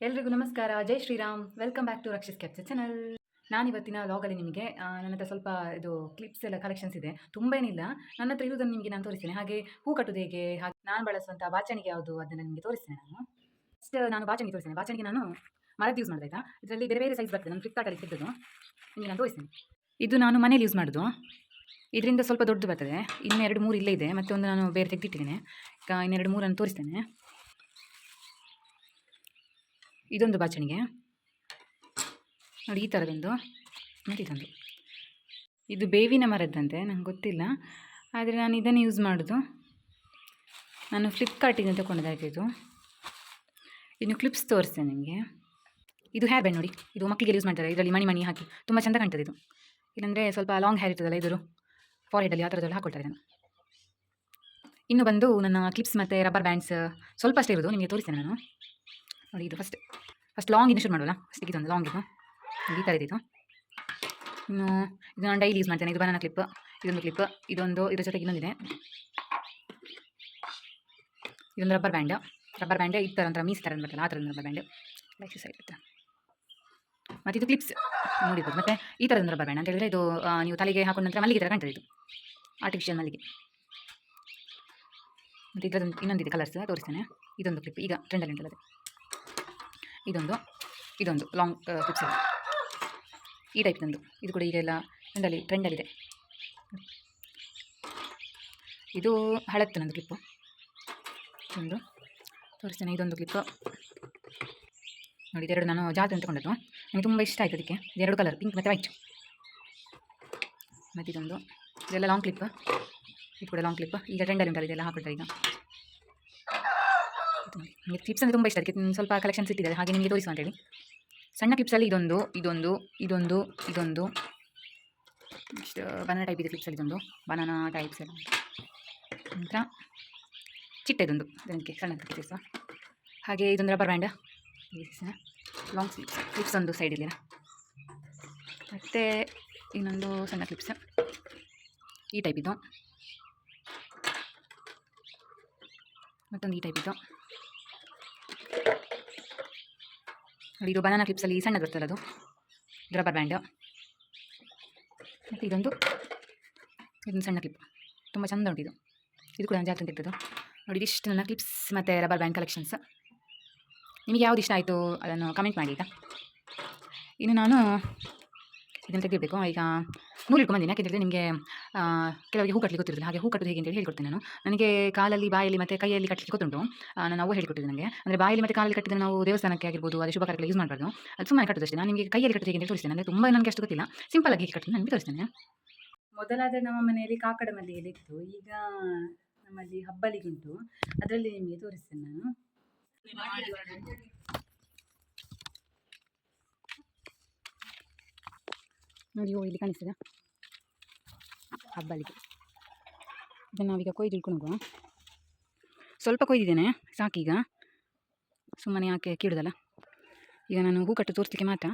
ಎಲ್ರಿಗೂ ನಮಸ್ಕಾರ. Jai Shriram. Welcome back to Rakshis capture channel ನಾನಿವತ್ತಿನ ಲಾಗಲ್ಲಿ ನಿಮಗೆ ನನ್ನ ಹತ್ರ ಸ್ವಲ್ಪ ಇದು ಕ್ಲಿಪ್ಸ್ ಎಲ್ಲ ಕಲೆಕ್ಷನ್ಸ್ ಇದೆ. ತುಂಬ ಏನಿಲ್ಲ. ನನ್ನ ಹತ್ರ ಇರುವುದನ್ನು ನಿಮಗೆ ನಾನು ತೋರಿಸ್ತೇನೆ. ಹಾಗೆ ಹೂ ಕಟ್ಟೋದು ಹೇಗೆ, ಹಾಗೆ ನಾನು ಬಳಸುವಂಥ ಬಾಚಣಿಗೆ ಯಾವುದು ಅದನ್ನು ನಿಮಗೆ ತೋರಿಸ್ತೇನೆ ನಾನು. ಫಸ್ಟ್ ನಾನು ಬಾಚಣಿಗೆ ತೋರಿಸ್ತೇನೆ. ಬಾಚಣಿಗೆ ನಾನು ಮರದ ಯೂಸ್ ಮಾಡೋದಾಯ್ತಾ ಇದರಲ್ಲಿ ಬೇರೆ ಬೇರೆ ಸೈಜ್ ಬರ್ತದೆ. ನಾನು ಫ್ಲಿಪ್ಕಾರ್ಟಲ್ಲಿ ಸಿಗ್ತದೆ ನಿಮಗೆ ನಾನು ತೋರಿಸ್ತೇನೆ. ಇದು ನಾನು ಮನೇಲಿ ಯೂಸ್ ಮಾಡೋದು. ಇದರಿಂದ ಸ್ವಲ್ಪ ದೊಡ್ಡದು ಬರ್ತದೆ. ಇನ್ನೆರಡು ಮೂರು ಇಲ್ಲೇ ಇದೆ. ಮತ್ತೆ ಒಂದು ನಾನು ಬೇರೆ ತೆಗೆದಿಟ್ಟಿದ್ದೇನೆ. ಇನ್ನೆರಡು ಮೂರನ್ನು ತೋರಿಸ್ತೇನೆ. ಇದೊಂದು ಬಾಚಣಿಗೆ. ನೋಡಿ, ಈ ಥರದೊಂದು ನೋಡಿ, ಇದೊಂದು. ಇದು ಬೇವಿನ ಮರದ್ದಂತೆ, ನಂಗೆ ಗೊತ್ತಿಲ್ಲ. ಆದರೆ ನಾನು ಇದನ್ನು ಯೂಸ್ ಮಾಡೋದು. ನಾನು ಫ್ಲಿಪ್ಕಾರ್ಟಿಂದ ತಗೊಂಡದಾಯ್ತು ಇದು. ಇನ್ನು ಕ್ಲಿಪ್ಸ್ ತೋರಿಸ್ತೇನೆ ನಿಮಗೆ. ಇದು ಬ್ಯಾಂಡ್ ನೋಡಿ. ಇದು ಮಕ್ಕಳಿಗೆ ಯೂಸ್ ಮಾಡ್ತಾರೆ. ಇದರಲ್ಲಿ ಮಣಿ ಮಣಿ ಹಾಕಿ. ತುಂಬ ಚೆಂದ ಕಾಣ್ತದೆ ಇದು. ಇಲ್ಲಾಂದರೆ ಸ್ವಲ್ಪ ಲಾಂಗ್ ಹೇರ್ ಇರ್ತದಲ್ಲ ಇದರು ಫಾರ್ಹೆಡಲ್ಲಿ ಆ ಥರದಲ್ಲಿ ಹಾಕೊಳ್ತಾರೆ ನಾನು ಇನ್ನು ಬಂದು ನನ್ನ ಕ್ಲಿಪ್ಸ್ ಮತ್ತು ರಬ್ಬರ್ ಬ್ಯಾಂಡ್ಸ್ ಸ್ವಲ್ಪ ಅಷ್ಟೇ ಇರೋದು. ನಿಮಗೆ ತೋರಿಸ್ತೇನೆ ನಾನು. ನೋಡಿ ಇದು ಫಸ್ಟ್ ಫಸ್ಟ್ ಲಾಂಗ್ ಇನ್ನು ಶುರು ಮಾಡೋಲ್ಲ ಫಸ್ಟಿಗೆ ಇದೊಂದು ಲಾಂಗ್ ಇದು. ನೋಡಿ ಈ ಥರ ಇದೆ. ಇನ್ನು ಇದು ನಾನು ಡೈಲಿ ಯೂಸ್ ಮಾಡ್ತೇನೆ. ಇದು ಬನಾನ ಕ್ಲಿಪ್ ಇದೊಂದು ಕ್ಲಿಪ್ ಇದೊಂದು, ಇದ್ರ ಜೊತೆಗೆ ಇನ್ನೊಂದಿದೆ. ಇದೊಂದು ರಬ್ಬರ್ ಬ್ಯಾಂಡ್ ರಬ್ಬರ್ ಬ್ಯಾಂಡ್ ಈ ಥರ ಒಂಥರ ಮೀಸ್ ಥರ ಬರ್ತಲ್ಲ ಆ ಥರದ ರಬ್ಬರ್ ಬ್ಯಾಂಡ್ ಲೈಕ್ ಸೈಡ್ ಇರುತ್ತೆ. ಮತ್ತು ಇದು ಕ್ಲಿಪ್ಸ್ ನೋಡಿಬೋದು ಮತ್ತು ಈ ಥರದ ರಬ್ಬರ್ ಬ್ಯಾಂಡ್ ಅಂತ ಹೇಳಿದ್ರೆ ಇದು ನೀವು ತಲೆಗೆ ಹಾಕೊಂಡ ನಂತರ ಮಲ್ಲಿಗೆ ಥರ ಕಾಣ್ತದೆ ಇದು. ಆರ್ಟಿಫಿಷಿಯಲ್ ಮಲ್ಲಿಗೆ. ಮತ್ತು ಇದರದೊಂದು, ಇನ್ನೊಂದಿದೆ ಕಲರ್ಸ್ ತೋರಿಸ್ತೇನೆ. ಇದೊಂದು ಕ್ಲಿಪ್ ಈಗ ಟ್ರೆಂಡಲ್ಲಿ ಉಂಟಲ್ಲ ಇದೊಂದು ಇದೊಂದು ಲಾಂಗ್ ಕ್ಲಿಪ್ಸ್ ಈ ಈ ಟೈಪ್ನೊಂದು ಇದು ಕೂಡ ಈಗೆಲ್ಲ ಟ್ರೆಂಡಲ್ಲಿ ಟ್ರೆಂಡಲ್ಲಿದೆ ಇದು ಹಳತ್ತು ನಂದು ಕ್ಲಿಪ್ಪು ಒಂದು ತೋರಿಸ್ತೇನೆ, ಇದೊಂದು ಕ್ಲಿಪ್ಪು ನೋಡಿ, ಇದೆರಡು ನಾನು ಜಾತ್ರೆ ತಗೊಂಡದ್ದು ನನಗೆ ತುಂಬ ಇಷ್ಟ ಆಯಿತು ಅದಕ್ಕೆ. ಎರಡು ಕಲರ್ ಪಿಂಕ್ ಮತ್ತು ವೈಟ್ ಮತ್ತು ಇದೊಂದು ಇದೆಲ್ಲ ಲಾಂಗ್ ಕ್ಲಿಪ್ ಇದು ಕೂಡ ಲಾಂಗ್ ಕ್ಲಿಪ್ ಈಗ ಟ್ರೆಂಡಲ್ಲಿ ಉಂಟಲ್ಲ, ಇದೆಲ್ಲ ಹಾಕೊಳ್ತಾರೆ ಈಗ. ನಿಮಗೆ ನನಗೆ ಕ್ಲಿಪ್ಸ್ ಅಂದರೆ ತುಂಬ ಇಷ್ಟ. ಅದಕ್ಕೆ ಸ್ವಲ್ಪ ಕಲೆಕ್ಷನ್ಸ್ ಇಟ್ಟಿದ್ದಾರೆ. ಹಾಗೆ ನಿಮಗೆ ತೋರಿಸುವ ಅಂತೇಳಿ. ಸಣ್ಣ ಕ್ಲಿಪ್ಸಲ್ಲಿ ಇದೊಂದು ಇದೊಂದು ಇದೊಂದು ಇದೊಂದು. ಇಷ್ಟು ಬನಾನಾ ಟೈಪ್ ಇದೆ ಕ್ಲಿಪ್ಸಲ್ಲಿ ಇದೊಂದು. ಬನಾನಾ ಟೈಪ್ಸ್ ಎಲ್ಲ. ನಂತರ ಚಿಟ್ಟೆದೊಂದು. ಇದಕ್ಕೆ ಸಣ್ಣ ಕ್ಲಿಪ್ಸ್ ಹಾಗೆ ಇದೊಂದು rubber band long sleeves clips ಒಂದು ಸೈಡಿಲ್ಲ ಮತ್ತು ಇನ್ನೊಂದು ಸಣ್ಣ ಕ್ಲಿಪ್ಸ್ ಈ ಟೈಪ್ ಇದು ಮತ್ತೊಂದು ಈ ಟೈಪ್ ಇದು ನೋಡಿ ಇದು ಬನಾನಾ ಕ್ಲಿಪ್ಸಲ್ಲಿ ಸಣ್ಣದು ಬರ್ತಲ್ಲ ಅದು? ರಬ್ಬರ್ ಬ್ಯಾಂಡ್ ಮತ್ತು ಇದೊಂದು ಇದೊಂದು ಸಣ್ಣ ಕ್ಲಿಪ್ ತುಂಬ ಚೆಂದ ಉಂಟು ಇದು. ಕೂಡ ಜಾತ್ರೆ ಇರ್ತದೆ ನೋಡಿ ಇದಿಷ್ಟು ನನ್ನ ಕ್ಲಿಪ್ಸ್ ಮತ್ತು ರಬ್ಬರ್ ಬ್ಯಾಂಡ್ ಕಲೆಕ್ಷನ್ಸ್ ನಿಮಗೆ ಯಾವ್ದು ಇಷ್ಟ ಆಯಿತು? ಅದನ್ನು ಕಮೆಂಟ್ ಮಾಡಿ ಈಗ ಇನ್ನು ನಾನು ಇದನ್ನು ತೆಗಿಬೇಕು ಈಗ ನೂರು ಇಟ್ಕೊಂಬಂದಿನಿ ಯಾಕೆಂದರೆ ನಿಮಗೆ ಕೆಲವರಿಗೆ ಹೂ ಕಟ್ಟಲಿಕ್ಕೆ ಗೊತ್ತಿರಲಿಲ್ಲ ಹಾಗೆ ಹೂ ಕಟ್ಟೋದು ಹೇಗೆ ಅಂತೇಳಿ ಹೇಳ್ಕೊಡ್ತೀನಿ ನಾನು. ನನಗೆ ಕಾಲಲ್ಲಿ ಬಾಯಲ್ಲಿ ಮತ್ತು ಕೈಯಲ್ಲಿ ಕಟ್ಟಲಿಕ್ಕೆ ಗೊತ್ತುಂಟು. ನಾನು ಅವು ಹೇಳಿಕೊಟ್ಟಿದ್ದೆ ನನಗೆ ಅಂದರೆ ಬಾಯಲ್ಲಿ ಮತ್ತು ಕಾಲಲ್ಲಿ ಕಟ್ಟಿದ್ರೆ ನಾವು ದೇವಸ್ಥಾನಕ್ಕೆ ಆಗಿರ್ಬೋದು ಅದು ಶುಭ ಕಾರ್ಯಕ್ಕೆ ಯೂಸ್ ಮಾಡಬಾರ್ದು. ಅದು ಸುಮ್ಮನೆ ಕಟ್ಟೋದು ಅಷ್ಟೇ. ನಾನು ನಿಮಗೆ ಕೈಯಲ್ಲಿ ಕಟ್ಟೋದು ಹೇಗೆ ಅಂತ ತೋರಿಸ್ತೇನೆ. ಅಂದರೆ ತುಂಬ ನನಗೆ ಅಷ್ಟು ಗೊತ್ತಿಲ್ಲ. ಸಿಂಪಲ್ ಆಗಿ ಹೇಗೆ ನಾನು ನನಗೆ ತೋರಿಸ್ತೇನೆ. ಮೊದಲಾದರೆ ನಮ್ಮ ಮನೆಯಲ್ಲಿ ಕಾಕಡ ಮಲ್ಲಿಗೆಯಲ್ಲಿ ಇತ್ತು. ಈಗ ನಮ್ಮಲ್ಲಿ ಹಬ್ಬಲಿಗುಂಟು ಅದರಲ್ಲಿ ನಿಮಗೆ ತೋರಿಸ್ತೇನೆ ನಾನು. ಓ, ಇಲ್ಲಿ ಕಾಣಿಸ್ತದ. ಹಬ್ಬಲಿಗೆ ಇದನ್ನು ನಾವೀಗ ಕೊಯ್ದು ಇಳ್ಕೊಂಡು ಸ್ವಲ್ಪ ಕೊಯ್ದಿದ್ದೇನೆ, ಸಾಕೀಗ. ಸುಮ್ಮನೆ ಯಾಕೆ ಕೀಳುದಲ್ಲ. ಈಗ ನಾನು ಹೂ ಕಟ್ಟು ತೋರಿಸ್ಲಿಕ್ಕೆ ಮಾತ್ರ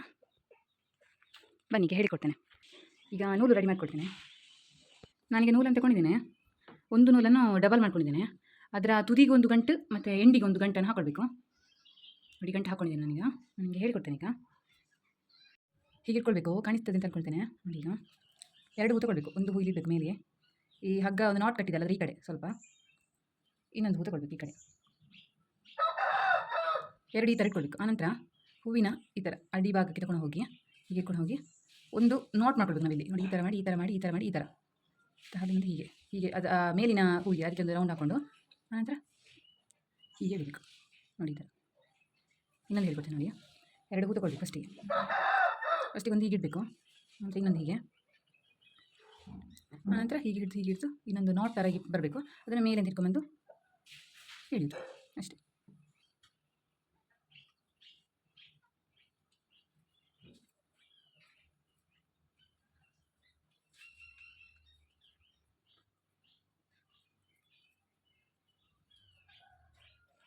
ಬನ್ನಿ, ಈಗ ಹೇಳಿಕೊಡ್ತೇನೆ. ಈಗ ನೂಲು ರೆಡಿ ಮಾಡ್ಕೊಡ್ತೇನೆ. ನನಗೆ ನೂಲನ್ನು ತಗೊಂಡಿದ್ದೇನೆ. ಒಂದು ನೂಲನ್ನು ಡಬಲ್ ಮಾಡ್ಕೊಂಡಿದ್ದೇನೆ. ಅದರ ತುದಿಗೆ ಒಂದು ಗಂಟು, ಮತ್ತು ಎಂಡಿಗೆ ಒಂದು ಗಂಟನ್ನು ಹಾಕೊಳ್ಬೇಕು. ನೋಡಿ, ಗಂಟು ಹಾಕ್ಕೊಂಡಿದ್ದೇನೆ ನನಗೆ. ನನಗೆ ಹೇಳಿಕೊಡ್ತೇನೆ ಈಗ. ಹೀಗೆ ಇಟ್ಕೊಳ್ಬೇಕು. ಕಾಣಿಸ್ತದೆ ಅಂತ ಅನ್ಕೊಳ್ತೇನೆ. ನೋಡಿ ಈಗ. ಎರಡು ಹೂ ತಗೊಳ್ಬೇಕು ಒಂದು ಹೂ ಇಲ್ಲಿಬೇಕು ಮೇಲೆ. ಈ ಹಗ್ಗ ಒಂದು ನಾಟ್ ಕಟ್ಟಿದಲ್ಲ ರೀ ಈ ಕಡೆ ಸ್ವಲ್ಪ. ಇನ್ನೊಂದು ಹೂ ತಗೊಳ್ಬೇಕು ಈ ಕಡೆ. ಎರಡು ಈ ಥರ ಇಟ್ಕೊಳ್ಬೇಕು. ಆನಂತರ ಹೂವಿನ ಈ ಥರ ಅಡಿ ಭಾಗಕ್ಕೆ ತಗೊಂಡು ಹೋಗಿ, ಹೀಗೆ ಇಟ್ಕೊಂಡು ಹೋಗಿ ಒಂದು ನಾಟ್ ಮಾಡ್ಕೊಳ್ಬೇಕು ನಾವಿಲ್ಲಿ. ನೋಡಿ ಈ ಥರ ಮಾಡಿ, ಈ ಥರ ಮಾಡಿ, ಈ ಥರ ಮಾಡಿ, ಈ ಥರ ಅಲ್ಲಿಂದ ಹೀಗೆ. ಹೀಗೆ ಅದು ಮೇಲಿನ ಹೂವಿಗೆ ಅದಕ್ಕೆ ಒಂದು ರೌಂಡ್ ಹಾಕ್ಕೊಂಡು ಆನಂತರ ಹೀಗೆ ಬೇಕು ನೋಡಿ ಈ ಥರ ಇನ್ನೊಂದು ಹೇಳ್ಕೊಡ್ತೀನಿ ನೋಡಿ. ಎರಡು ಹೂ ತಗೊಳ್ಬೇಕು ಫಸ್ಟಿಗೆ ಫಸ್ಟಿಗೆ ಒಂದು ಹೀಗೆ ಇಡಬೇಕು. ಇನ್ನೊಂದು ಹೀಗೆ. ಆನಂತರ ಹೀಗೆ ಹಿಡಿದು ಹೀಗೆ ಹಿಡಿದು ಇನ್ನೊಂದು ನಾಟ್ ಥರ ಬರಬೇಕು. ಅದನ್ನು ಮೇಲೆ ತಿರ್ಕೊಂಬಂದು ಹಿಡಿದು ಅಷ್ಟೇ.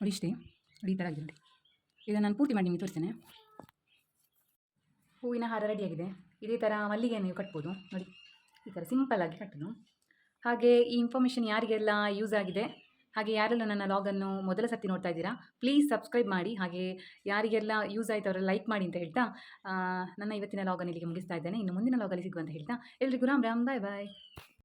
ನೋಡಿ ಇಷ್ಟೇ. ನೋಡಿ ಈ ಥರ ಆಗಿದೆ ನೋಡಿ ಇದನ್ನು ನಾನು ಪೂರ್ತಿ ಮಾಡಿ ನಿಮಗೆ ತೋರಿಸ್ತೇನೆ. ಹೂವಿನ ಹಾರ ರೆಡಿಯಾಗಿದೆ ಇದೇ ಥರ ಮಲ್ಲಿಗೆ ನೀವು ಕಟ್ಬೋದು. ನೋಡಿ, ಈ ಥರ ಸಿಂಪಲ್ಲಾಗಿ ಕಟ್ಟೋದು. ಹಾಗೆ ಈ ಇನ್ಫಾರ್ಮೇಷನ್ ಯಾರಿಗೆಲ್ಲ ಯೂಸ್ ಆಗಿದೆ, ಹಾಗೆ ಯಾರೆಲ್ಲ ನನ್ನ ಲಾಗನ್ನು ಮೊದಲ ಸರ್ತಿ ನೋಡ್ತಾ ಇದ್ದೀರಾ ಪ್ಲೀಸ್ ಸಬ್ಸ್ಕ್ರೈಬ್ ಮಾಡಿ. ಹಾಗೆ ಯಾರಿಗೆಲ್ಲ ಯೂಸ್ ಆಯಿತು ಅವರೆಲ್ಲ ಲೈಕ್ ಮಾಡಿ ಅಂತ ಹೇಳ್ತಾ ನನ್ನ ಇವತ್ತಿನ ಲಾಗನ್ನು ಇಲ್ಲಿಗೆ ಮುಗಿಸ್ತಾ ಇದ್ದೇನೆ. ಇನ್ನು ಮುಂದಿನ ಲಾಗಲ್ಲಿ ಸಿಗುವಂತ ಹೇಳ್ತಾ, ಎಲ್ರಿಗೂ ರಾಮ್ ರಾಮ್ ಬಾಯ್ ಬಾಯ್